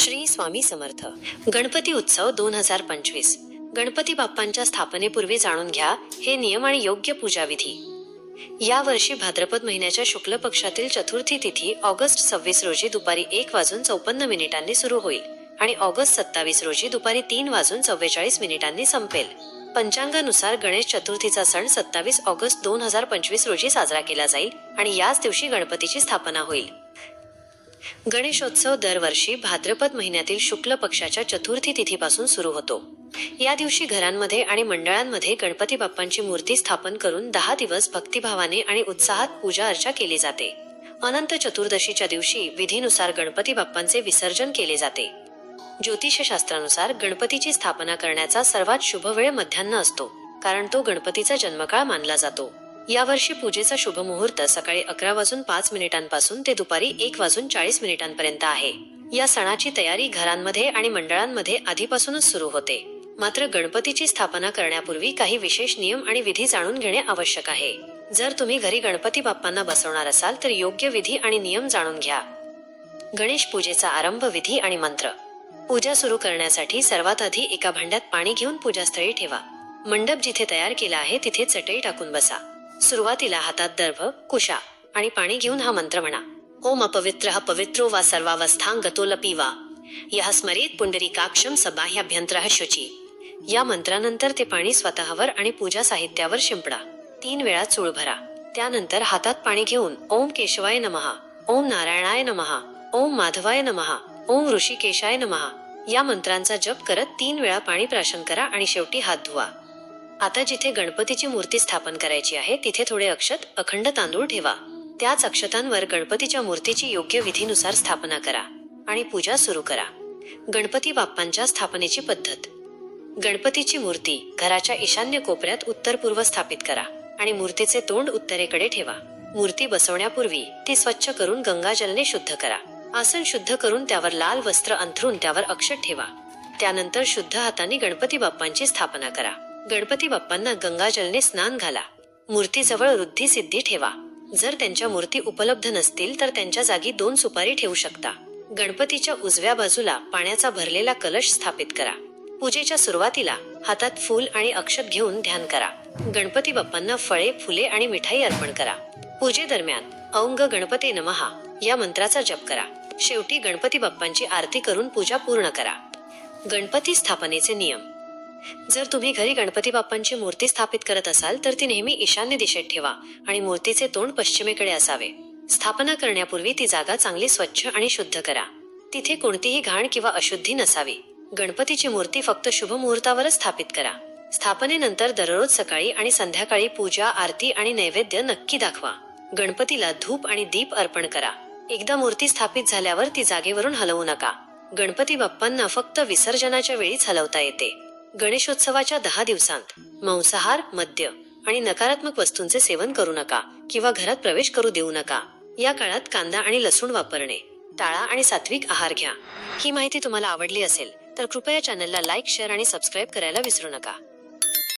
श्री स्वामी समर्थ. गणपती उत्सव दोन हजार पंचवीस. गणपती बाप्पांच्या स्थापनेपूर्वी जाणून घ्या हे नियम आणि योग्य पूजाविधी. यावर्षी या वर्षी भाद्रपद महिन्याच्या शुक्ल पक्षातील चतुर्थी तिथी ऑगस्ट सव्वीस रोजी दुपारी एक वाजून चौपन्न मिनिटांनी सुरू होईल आणि ऑगस्ट सत्तावीस रोजी दुपारी तीन वाजून चव्वेचाळीस मिनिटांनी संपेल. पंचांगानुसार गणेश चतुर्थीचा सण सत्तावीस ऑगस्ट दोन हजार पंचवीस रोजी साजरा केला जाईल आणि याच दिवशी गणपतीची स्थापना होईल. गणेशोत्सव दरवर्षी भाद्रपद महिन्यातील शुक्ल पक्षाच्या चतुर्थी तिथीपासून सुरू होतो. या दिवशी घरांमध्ये आणि मंडळांमध्ये गणपती बाप्पांची मूर्ती स्थापन करून दहा दिवस भक्तिभावाने आणि उत्साहात पूजा अर्चा केली जाते. अनंत चतुर्दशीच्या दिवशी विधीनुसार गणपती बाप्पांचे विसर्जन केले जाते. ज्योतिषशास्त्रानुसार गणपतीची स्थापना करण्याचा सर्वात शुभ वेळ मध्यान्न असतो कारण तो गणपतीचा जन्मकाळ मानला जातो. यावर्षी पूजेचा शुभ मुहूर्त सकाळी अकरा वाजून पाच मिनिटांपासून ते दुपारी एक वाजून चाळीस मिनिटांपर्यंत आहे. या सणाची तयारी घरांमध्ये आणि मंडळांमध्ये आधीपासूनच सुरू होते. मात्र गणपतीची स्थापना करण्यापूर्वी काही विशेष नियम आणि विधी जाणून घेणे आवश्यक आहे. जर तुम्ही घरी गणपती बाप्पांना बसवणार असाल तर योग्य विधी आणि नियम जाणून घ्या. गणेश पूजेचा आरंभ विधी आणि मंत्र. पूजा सुरू करण्यासाठी सर्वात आधी एका भांड्यात पाणी घेऊन पूजास्थळी ठेवा. मंडप जिथे तयार केला आहे तिथे चटई टाकून बसा. सुरुवातीला हातात दर्भ कुशा आणि पाणी घेऊन हा मंत्र म्हणा. ओम अपवित्र पवित्रो वा सर्वावस्थां गतो लपीवा यह स्मरेत पुंडरीकाक्षम सबाह्याभ्यंतर शुची. या मंत्रानंतर ते पाणी स्वतःवर आणि पूजा साहित्यावर शिंपडा. तीन वेळा चूळ भरा. त्यानंतर हातात पाणी घेऊन ओम केशवाय नमहा ओम नारायणाय नमहा ओम माधवाय नमहा ओम ऋषिकेशाय नमहा या मंत्रांचा जप करत तीन वेळा पाणी प्राशन करा आणि शेवटी हात धुवा. आता जिथे गणपतीची मूर्ती स्थापन करायची आहे तिथे थोडे अक्षत अखंड तांदूळ ठेवा. त्याच अक्षतांवर गणपतीच्या मूर्तीची योग्य विधीनुसार स्थापना करा आणि पूजा सुरू करा. गणपती बाप्पांच्या स्थापनेची पद्धत. गणपतीची मूर्ती घराच्या ईशान्य कोपऱ्यात उत्तर पूर्व स्थापित करा आणि मूर्तीचे तोंड उत्तरेकडे ठेवा. मूर्ती बसवण्यापूर्वी ती स्वच्छ करून गंगाजलने शुद्ध करा. आसन शुद्ध करून त्यावर लाल वस्त्र अंथरून त्यावर अक्षत ठेवा. त्यानंतर शुद्ध हाताने गणपती बाप्पांची स्थापना करा. गणपती बाप्पांना गंगाजलने स्नान घाला. मूर्तीजवळ वृद्धी सिद्धी ठेवा. जर त्यांच्या मूर्ती उपलब्ध नसतील तर त्यांच्या जागी दोन सुपारी ठेवू शकता. गणपतीच्या उजव्या बाजूला पाण्याचा भरलेला कलश स्थापित करा. पूजेच्या सुरुवातीला हातात फूल आणि अक्षत घेऊन ध्यान करा. गणपती बाप्पांना फळे फुले आणि मिठाई अर्पण करा. पूजेदरम्यान औंग गणपती नमहा या मंत्राचा जप करा. शेवटी गणपती बाप्पांची आरती करून पूजा पूर्ण करा. गणपती स्थापनेचे नियम. जर तुम्ही घरी गणपती बाप्पांची मूर्ती स्थापित करत असाल तर ती नेहमी ईशान्य दिशेत ठेवा आणि मूर्तीचे तोंड पश्चिमेकडे असावे. स्थापना करण्यापूर्वी ती जागा चांगली स्वच्छ आणि शुद्ध करा. तिथे कोणतीही घाण किंवा अशुद्धी नसावी. गणपतीची मूर्ती फक्त शुभ मुहूर्तावरच स्थापित करा. स्थापनेनंतर दररोज सकाळी आणि संध्याकाळी पूजा आरती आणि नैवेद्य नक्की दाखवा. गणपतीला धूप आणि दीप अर्पण करा. एकदा मूर्ती स्थापित झाल्यावर ती जागेवरून हलवू नका. गणपती बाप्पांना फक्त विसर्जनाच्या वेळीच हलवता येते. गणेशोत्सवाच्या दहा दिवसांत मांसाहार मद्य आणि नकारात्मक वस्तूंचे सेवन करू नका किंवा घरात प्रवेश करू देऊ नका. या काळात कांदा आणि लसूण वापरणे. टाळा आणि सात्विक आहार घ्या. ही माहिती तुम्हाला आवडली असेल तर कृपया चॅनलला लाईक शेअर आणि सबस्क्राईब करायला विसरू नका.